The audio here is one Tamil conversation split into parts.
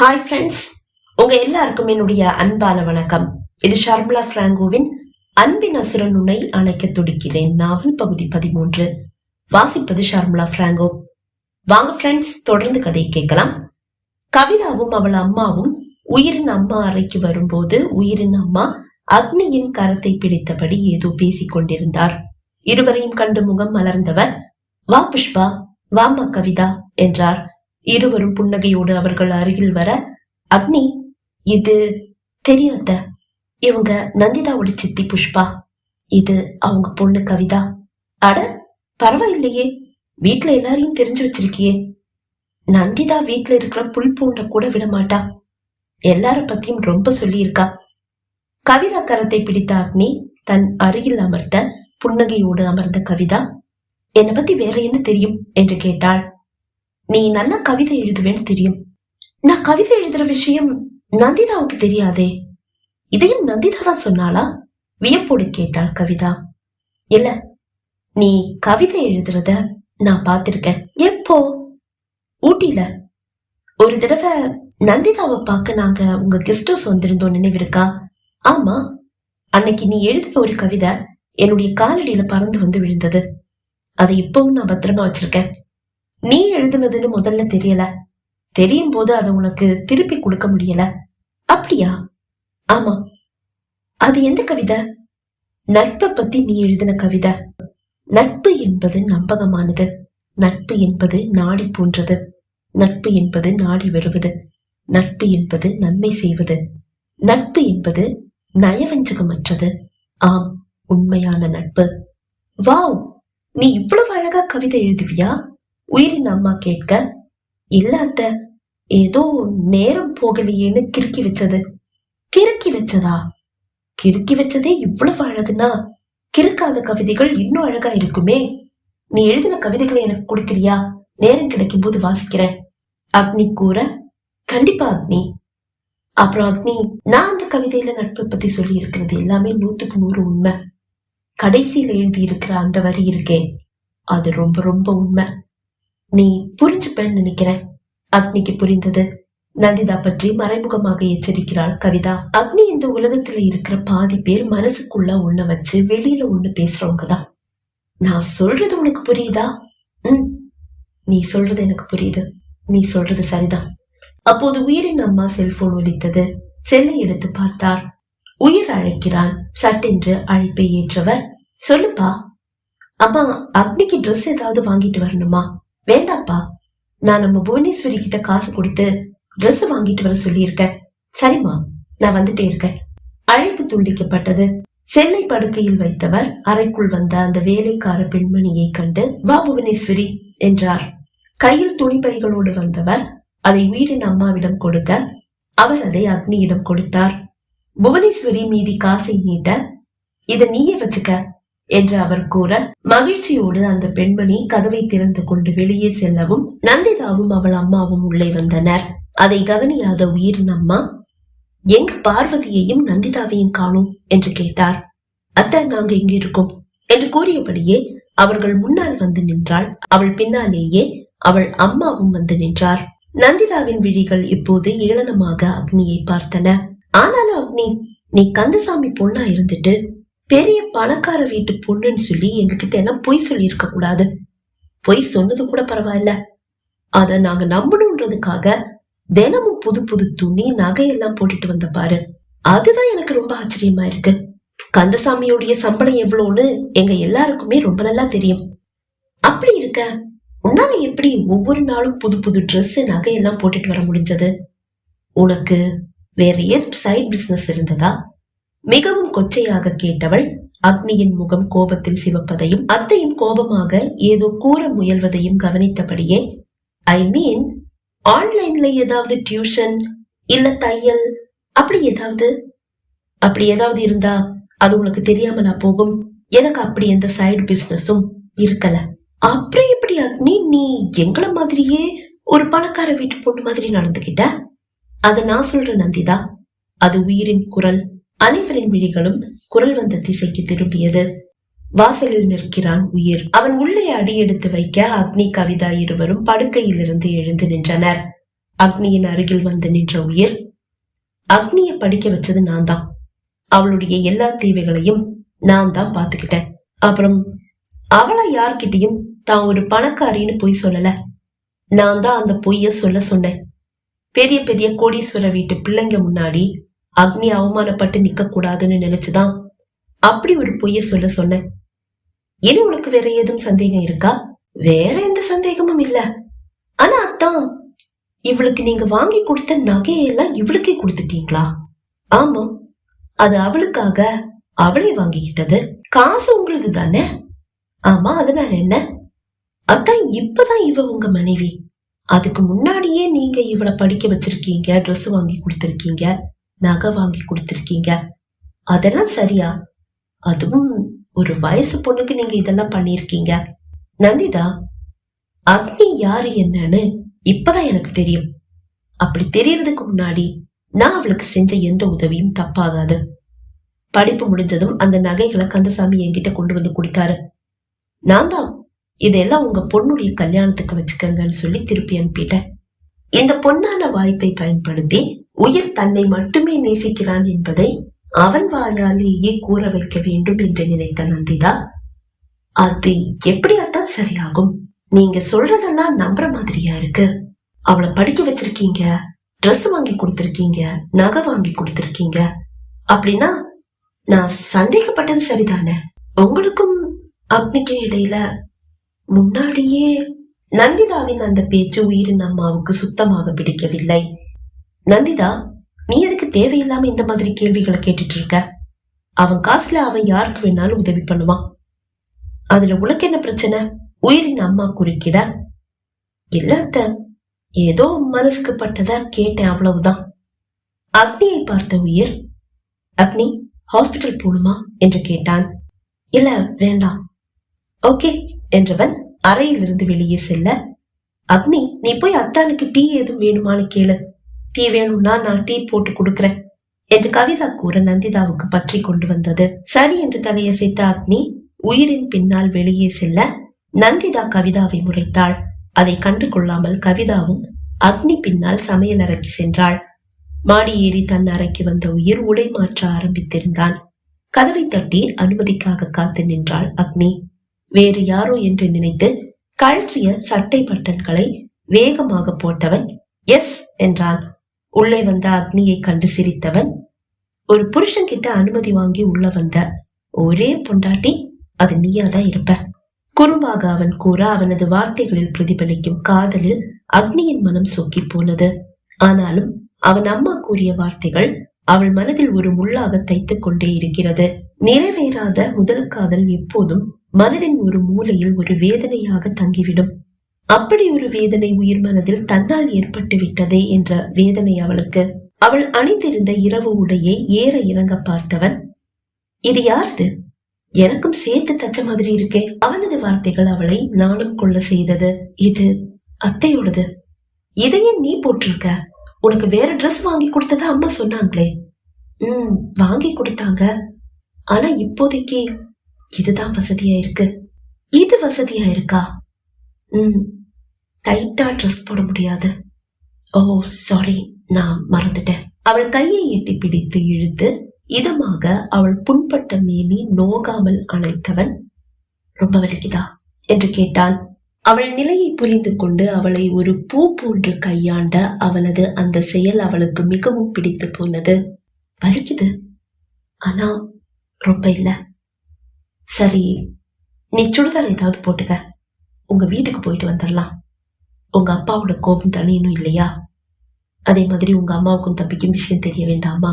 ஹாய் ஃப்ரெண்ட்ஸ் உங்க எல்லாருக்கும் என்னுடைய அன்பான வணக்கம். இது ஷர்மிளா பிராங்கோவின் அன்பின் அசுரன் உன்னை அணைக்க துடிக்கிறேன். நாவல் பகுதி பதிமூன்று. வாசிப்பது ஷர்மிளா பிராங்கோ. வாங்க ஃப்ரெண்ட்ஸ் தொடர்ந்து கதை கேட்கலாம். கவிதாவும் அவள் அம்மாவும் உயிரின் அம்மா அறைக்கு வரும்போது உயிரின் அம்மா அக்னியின் கரத்தை பிடித்தபடி ஏதோ பேசிக் கொண்டிருந்தார். இருவரையும் கண்டு முகம் மலர்ந்தவர் வா புஷ்பா வாமா கவிதா என்றார். இருவரும் புன்னகையோடு அவர்கள் அருகில் வர அக்னி இது தெரியாத இவங்க நந்திதாவோட சித்தி புஷ்பா. இது அவங்க பொண்ணு கவிதா. அட பரவாயில்லையே வீட்டுல எல்லாரையும் தெரிஞ்சு வச்சிருக்கியே. நந்திதா வீட்டுல இருக்கிற புல் பூண்ட கூட விடமாட்டா எல்லார பத்தியும் ரொம்ப சொல்லியிருக்கா. கவிதா கரத்தை பிடித்த அக்னி தன் அருகில் அமர்த்த புன்னகையோடு அமர்ந்த கவிதா என்னை பத்தி வேற என்ன தெரியும்? என்று கேட்டாள். நீ நல்லா கவிதை எழுதுவேன்னு தெரியும். நான் கவிதை எழுதுற விஷயம் நந்திதாவுக்கு தெரியாதே. இதையும் நந்திதா தான் சொன்னாளா? வியப்போடு கேட்டாள் கவிதா. இல்ல நீ கவிதை எழுதுறத நான் பார்த்திருக்கேன். எப்போ? ஊட்டியில ஒரு தடவை நந்திதாவை பார்க்க நாங்க உங்க கெஸ்ட் ஹவுஸ் வந்திருந்தோம் நினைவிருக்கா? ஆமா. அன்னைக்கு நீ எழுதின ஒரு கவிதை என்னுடைய காலடியில பறந்து வந்து விழுந்தது. அதை இப்பவும் நான் பத்திரமா வச்சிருக்கேன். நீ எழுதுனதுன்னு முதல்ல தெரியல. தெரியும் போது அதை உனக்கு திருப்பி கொடுக்க முடியல. அப்படியா? ஆமா. அது எந்த கவிதை? நட்பை பத்தி நீ எழுதின கவிதை. நட்பு என்பது நம்பகமானது. நட்பு என்பது நாடி போன்றது. நட்பு என்பது நாடி வருவது. நட்பு என்பது நன்மை செய்வது. நட்பு என்பது நயவஞ்சகமற்றது. ஆம் உண்மையான நட்பு. வாவ் நீ இவ்வளவு அழகா கவிதை எழுதுவியா? உயிரின் அம்மா கேட்க இல்ல அத்த ஏதோ நேரம் போகலையேன்னு கிறுக்கி வச்சது. கிறுக்கி வச்சதா? கிறுக்கி வச்சதே இவ்வளவு அழகுனா கிறுக்காத கவிதைகள் இன்னும் அழகா இருக்குமே. நீ எழுதின கவிதைகளை எனக்கு கொடுக்கிறியா? நேரம் கிடைக்கும் போது வாசிக்கிறேன். அக்னி கூற கண்டிப்பா அக்னி. அப்புறம் அக்னி நான் அந்த கவிதையில நட்பை பத்தி சொல்லி இருக்கிறது எல்லாமே நூத்துக்கு நூறு உண்மை. கடைசியில எழுதி இருக்கிற அந்த வரி இருக்கே அது ரொம்ப ரொம்ப உண்மை. நீ புரிஞ்சுப்பேன்னு நினைக்கிறேன். அக்னிக்கு புரிந்தது. நந்திதா பற்றி மறைமுகமாக எச்சரிக்கிறாள் கவிதா. அக்னி இந்த உலகத்துல இருக்கிற பாதி பேர் மனசுக்குள்ள ஒண்ண வச்சு வெளியில ஒண்ணு பேசுறவங்க தான். நான் சொல்றது உனக்கு புரியுதா? ம். நீ சொல்றது எனக்கு புரியுது. நீ சொல்றது சரிதான். அப்போது உயிரின் அம்மா செல்போன் ஒலித்தது. செல்லை எடுத்து பார்த்தார். உயிர் அழைக்கிறான். சட்டென்று அழைப்பை ஏற்றவர். சொல்லுப்பா. அம்மா அக்னிக்கு ட்ரெஸ் ஏதாவது வாங்கிட்டு வரணுமா? வேண்டாப்பா நான் நம்ம புவனேஸ்வரி கிட்ட காசு கொடுத்து ட்ரெஸ் வாங்கிட்டு வர சொல்லியிருக்கேன். சரிம்மா நான் வந்துட்டே இருக்கேன். அழைப்பு துண்டிக்கப்பட்டது. செல்லை படுக்கையில் வைத்தவர் அறைக்குள் வந்த அந்த வேலைக்கார பெண்மணியை கண்டு வா புவனேஸ்வரி என்றார். கையில் துணிப்பைகளோடு வந்தவர் அதை உயிரின் அம்மாவிடம் கொடுக்க அவர் அதை அக்னியிடம் கொடுத்தார். புவனேஸ்வரி மீதி காசை நீட்ட இத நீயே வச்சுக்க என்று அவர் கூற மகிழ்ச்சியோடு அந்த பெண்மணி கதவை திறந்து கொண்டு வெளியே செல்லவும் நந்திதாவும் அவள் அம்மாவும் உள்ளே வந்தனர். அதை கவனியாத உயிரின் அம்மா எங்க பார்வதியையும் நந்திதாவையும் காணோம் என்று கேட்டார். அத்தை நாங்க இங்க இருக்கோம் என்று கூறியபடியே அவர்கள் முன்னால் வந்து நின்றாள். அவள் பின்னாலேயே அவள் அம்மாவும் வந்து நின்றார். நந்திதாவின் விழிகள் இப்போது ஏளனமாக அக்னியை பார்த்தன. ஆனாலும் அக்னி நீ கந்தசாமி பொண்ணா இருந்துட்டு பெரிய பணக்கார வீட்டு பொண்ணுன்னு சொல்லி எங்ககிட்ட எல்லாம் பொய் சொல்லியிருக்க கூடாது. பொய் சொன்னது கூட பரவாயில்ல. அத நாங்க நம்பணுன்றதுக்காக தினமும் புது புது துணி நகையெல்லாம் போட்டுட்டு வந்த பாரு. அதுதான் எனக்கு ரொம்ப ஆச்சரியமா இருக்கு. கந்தசாமியோடைய சம்பளம் எவ்வளோன்னு எங்க எல்லாருக்குமே ரொம்ப நல்லா தெரியும். அப்படி இருக்க உன்னால எப்படி ஒவ்வொரு நாளும் புது புது ட்ரெஸ் நகையெல்லாம் போட்டுட்டு வர முடிஞ்சது? உனக்கு வேற ஏதும் சைட் பிசினஸ் இருந்ததா? மிகவும் கொச்சையாக கேட்டவள் அக்னியின் முகம் கோபத்தில் சிவப்பதையும் அத்தையும் கோபமாக ஏதோ கூற முயல்வதையும் கவனித்தபடியே ஐ மீன் ஆன்லைன்ல ஏதாவது டியூஷன் இல்ல தையல் அப்படி ஏதாவது? அப்படி ஏதாவது இருந்தா அது உனக்கு தெரியாமலா போகும். எனக்கு அப்படி எந்த சைடு பிசினஸும் இருக்கல. அப்படி இப்படி அக்னி நீ எங்கள மாதிரியே ஒரு பணக்கார வீட்டு பொண்ணு மாதிரி நடந்துகிட்ட? அத நான் சொல்ற நந்திதா. அது உயிரின் குரல். அனைவரின் விழிகளும் குரல் வந்த திசைக்கு திரும்பியது. வாசலில் நிற்கிறான் உயிர். அவன் உள்ளே அடி எடுத்து வைக்க அக்னி கவிதா இருவரும் படுக்கையிலிருந்து எழுந்து நின்றனர். அக்னியின் அருகில் வந்து நின்ற உயிர் அக்னியை படிக்க வச்சது நான் தான் அவளுடைய எல்லா தேவைகளையும் நான் தான் பாத்துக்கிட்டேன் அப்புறம் அவளை யார்கிட்டயும் தான் ஒரு பணக்காரின்னு பொய் சொல்லல. நான் தான் அந்த பொய்ய சொல்ல சொன்னேன். பெரிய பெரிய கோடீஸ்வர வீட்டு பிள்ளைங்க முன்னாடி அக்னி அவமானப்பட்டு நிக்க கூடாதுன்னு நினைச்சுதான் அப்படி ஒரு பொய்ய சொல்ல சொன்னேன். இனி உனக்கு வேற ஏதும் சந்தேகம் இருக்கா? வேற எந்த சந்தேகமும் இல்ல. ஆனா அத்தான் இவளுக்கு நீங்க வாங்கி கொடுத்த நகையெல்லாம் இவளுக்கே கொடுத்துட்டீங்களா? ஆமா அது அவளுக்காக அவளே வாங்கிக்கிட்டது. காசு உங்களது தானே? ஆமா அதனால என்ன? அத்தான் இப்பதான் இவ உங்க மனைவி. அதுக்கு முன்னாடியே நீங்க இவளை படிக்க வச்சிருக்கீங்க ட்ரெஸ் வாங்கி கொடுத்துருக்கீங்க. நகை வாங்கி கொடுத்துருக்கீங்க. அதெல்லாம் சரியா? அதுவும் ஒரு வயசு பொண்ணுக்கு நீங்க இதெல்லாம் பண்ணிருக்கீங்க நந்திதா அக்னி யாரு என்னன்னு இப்பதான் எனக்கு தெரியும். அப்படி தெரியறதுக்கு முன்னாடி நான் அவளுக்கு செஞ்ச எந்த உதவியும் தப்பாகாது. படிப்பு முடிஞ்சதும் அந்த நகைகளை கந்தசாமி என்கிட்ட கொண்டு வந்து கொடுத்தாரு. நான் தான் இதெல்லாம் உங்க பொண்ணுடைய கல்யாணத்துக்கு வச்சுக்கங்கன்னு சொல்லி திருப்பி அனுப்பிட்டேன். இந்த பொன்னான வாய்ப்பை பயன்படுத்தி உயிர் தன்னை மட்டுமே நேசிக்கிறான் என்பதை அவன் வாயாலேயே கூற வைக்க வேண்டும் என்று நினைத்த நந்திதா அது எப்படியாத்தான் சரியாகும்? நீங்க சொல்றதெல்லாம் நம்புற மாதிரியா இருக்கு? அவளை படிக்க வச்சிருக்கீங்க ட்ரெஸ் வாங்கி கொடுத்துருக்கீங்க நகை வாங்கி கொடுத்துருக்கீங்க. அப்படின்னா நான் சந்தேகப்பட்டது சரிதானே? உங்களுக்கும் அக்னிக்கு இடையில முன்னாடியே நந்திதாவின் அந்த பேச்சு உயிரின் அம்மாவுக்கு சுத்தமாக பிடிக்கவில்லை. நந்திதா நீ எதுக்கு தேவையில்லாம இந்த மாதிரி கேள்விகளை கேட்டுட்டு இருக்க? அவன் காசுல அவன் யாருக்கு வேணாலும் உதவி பண்ணுவான். அதுல உனக்கு என்ன பிரச்சனை? உயிரின் அம்மா குறுக்கிட? இல்ல அத்தை, ஏதோ மனசுக்கு பட்டதா கேட்டேன் அவ்வளவுதான். அக்னியை பார்த்த உயிர்? அக்னி ஹாஸ்பிட்டல் போகணுமா என்று கேட்டான். இல்ல வேண்டாம். ஓகே என்றவன் அறையிலிருந்து வெளியே செல்ல அக்னி நீ போய் அத்தானுக்கு டீ ஏதும் வேணுமான்னு கேளு. டீ வேணும்னா நான் டீ போட்டு கொடுக்கறேன். என்று கவிதா கூற நந்திதாவுக்கு பற்றி கொண்டு வந்தது. சரி என்று தலையசைத்த அக்னி உயிரின் பின்னால் வெளியே செல்ல நந்திதா கவிதாவை முறைத்தாள். அதை கண்டு கொள்ளாமல் கவிதாவும் அக்னி பின்னால் சமையல் அறைக்கு சென்றாள். மாடி ஏறி தன் அறைக்கு வந்த உயிர் உடை மாற்ற ஆரம்பித்திருந்தான். கதவை தட்டி அனுமதிக்காக காத்து நின்றாள் அக்னி. வேறு யாரோ என்று நினைத்து கழற்றிய சட்டை பட்டன்களை வேகமாக போட்டவன் எஸ் என்றான். உள்ளே வந்த அக்னியை கண்டு சிரித்தவன் ஒரு புருஷன் கிட்ட அனுமதி வாங்கி உள்ள வந்த ஒரே பொண்டாட்டி அது நீயாதான் இருப்ப? குறும்பாக அவன் கூற அவனது வார்த்தைகளில் பிரதிபலிக்கும் காதலில் அக்னியின் மனம் சொக்கி போனது. ஆனாலும் அவன் அம்மா கூறிய வார்த்தைகள் அவள் மனதில் ஒரு முள்ளாக தைத்துக் கொண்டே இருக்கிறது. நிறைவேறாத முதல் காதல் எப்போதும் மனதின் ஒரு மூலையில் ஒரு வேதனையாக தங்கிவிடும். அப்படி ஒரு வேதனை உயிர் மனதில் தன்னால் ஏற்பட்டு விட்டதே என்ற வேதனை அவளுக்கு. அவள் அணிந்திருந்த இரவு உடையை ஏற இறங்க பார்த்தவன் இது யாரது? எனக்கும் சேர்த்து தச்ச மாதிரி இருக்கே. அவனது வார்த்தைகள் அவளை நாளும் கொள்ள செய்தது. இது அத்தையோடது. இதையே நீ போட்டிருக்க? உனக்கு வேற ட்ரெஸ் வாங்கி கொடுத்ததா அம்மா சொன்னாங்களே. ம் வாங்கி கொடுத்தாங்க. ஆனா இப்போதைக்கு இதுதான் வசதியா இருக்கு. இது வசதியா இருக்கா? ம் டைட்டா ட்ரெஸ் போட முடியாது. ஓ சாரி நான் மறந்துட்டேன். அவள் கையை எட்டி பிடித்து இழுத்து இதமாக அவள் புண்பட்ட மேனி நோகாமல் அணைத்தவன் ரொம்ப வலிக்குதா? என்று கேட்டான். அவள் நிலையை புரிந்து கொண்டு அவளை ஒரு பூ போன்று கையாண்ட அவனது அந்த செயல் அவளுக்கு மிகவும் பிடித்து போனது. வலிக்குது. ஆனா ரொம்ப இல்ல. சரி நீ சுடிதார் ஏதாவது போட்டுக்க. உங்க வீட்டுக்கு போயிட்டு வந்துடலாம் உங்க அப்பாவோட கோபம் தனியனும் இல்லையா? அதே மாதிரி உங்க அம்மாவுக்கும் தம்பிக்கும் விஷயம் தெரிய வேண்டாமா?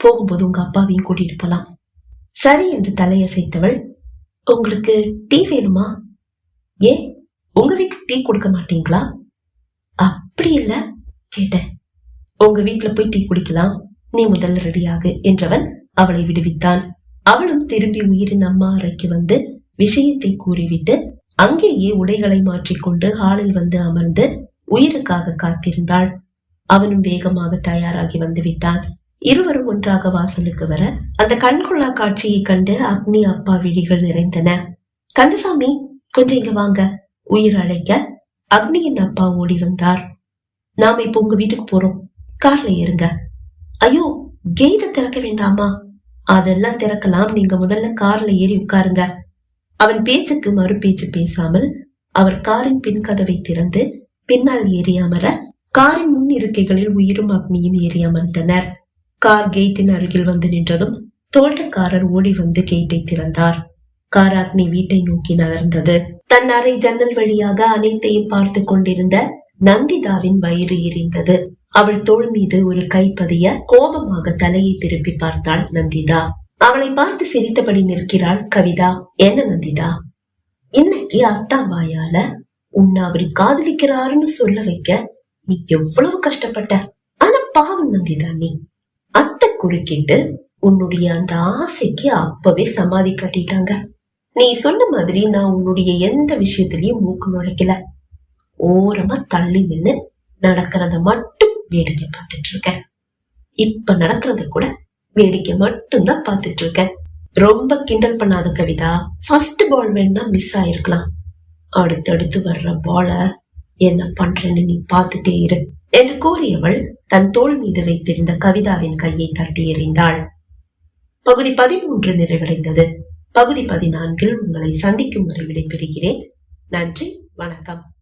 போகும்போது உங்க அப்பாவையும் கூட்டிட்டு போலாம். சரி என்று தலையசைத்தவள் உங்களுக்கு டீ வேணுமா? ஏ உங்க வீட்டுக்கு டீ கொடுக்க மாட்டீங்களா? அப்படி இல்ல கேட்டேன். உங்க வீட்டுல போய் டீ குடிக்கலாம். நீ முதல்ல ரெடியாகு என்றவன் அவளை விடுவித்தான். அவளும் திரும்பி உயிரின் அம்மா அறைக்கு வந்து விஷயத்தை கூறிவிட்டு அங்கேயே உடைகளை மாற்றிக்கொண்டு ஹாலில் வந்து அமர்ந்து உயிருக்காக காத்திருந்தாள். அவனும் வேகமாக தயாராகி வந்து விட்டான் இருவரும் ஒன்றாக வாசலுக்கு வர அந்த கண்கொள்ளா காட்சியை கண்டு அக்னி அப்பா விழிகள் நிறைந்தன. கந்தசாமி கொஞ்சம் இங்க வாங்க. உயிர் அழைக்க அக்னியின் அப்பா ஓடி வந்தார். நாம இப்ப உங்க வீட்டுக்கு போறோம். கார்ல ஏறுங்க. ஐயோ கேத திறக்க வேண்டாமா? அதெல்லாம் திறக்கலாம். நீங்க முதல்ல கார்ல ஏறி உட்காருங்க. அவன் பேச்சுக்கு மறு பேச்சு பேசாமல் அவர் காரின் பின் கதவை திறந்து பின்னால் ஏறி அமர காரின் முன் இருக்கைகளில் உயிரும் அக்னியும் ஏறி அமர்ந்தனர். கார் கேட்டின் அருகில் வந்து நின்றதும் தோட்டக்காரர் ஓடி வந்து கேட்டை திறந்தார். கார் அக்னி வீட்டை நோக்கி நகர்ந்தது. தன் அறை ஜன்னல் வழியாக அனைத்தையும் பார்த்து கொண்டிருந்த நந்திதாவின் வயிறு எரிந்தது. அவள் தோள் மீது ஒரு கை பதிய கோபமாக தலையை திருப்பி பார்த்தாள் நந்திதா. அவளை பார்த்து சிரித்தபடி நிற்கிறாள் கவிதா. என்ன நந்திதா? இன்னைக்கு அத்தா வாயால உன்னை அவர் காதலிக்கிறாருன்னு சொல்ல வைக்க நீ எவ்வளவு கஷ்டப்பட்ட? ஆனா பாவம் நந்திதா நீ. அத்தை குறுக்கிட்டு உன்னுடைய அந்த ஆசைக்கு அப்பவே சமாதி கட்டிட்டாங்க. நீ சொன்ன மாதிரி நான் உன்னுடைய எந்த விஷயத்திலயும் மூக்கு நுழைக்கல. ஓரமா தள்ளி நின்னு நடக்கிறத மட்டும் வேடிக்கை பார்த்துட்டு இருக்கேன் இப்ப நடக்கிறத கூட வேடிக்கை மட்டும்தான் பார்த்துட்டு இருக்கேன் ரொம்ப கிண்டல் பண்ணாத கவிதா ஃபர்ஸ்ட் பால் வேணா மிஸ் ஆயிருக்கலாம். அடுத்தடுத்து வர்ற பால என்ன பண்றேன்னு நீ பார்த்துட்டே இரு. என்று கூறியவள் தன் தோள் மீது வைத்திருந்த கவிதாவின் கையை தட்டி எறிந்தாள். பகுதி பதிமூன்று நிறைவடைந்தது. பகுதி பதினான்கில் உங்களை சந்திக்கும் வரை விடைபெறுகிறேன். நன்றி வணக்கம்.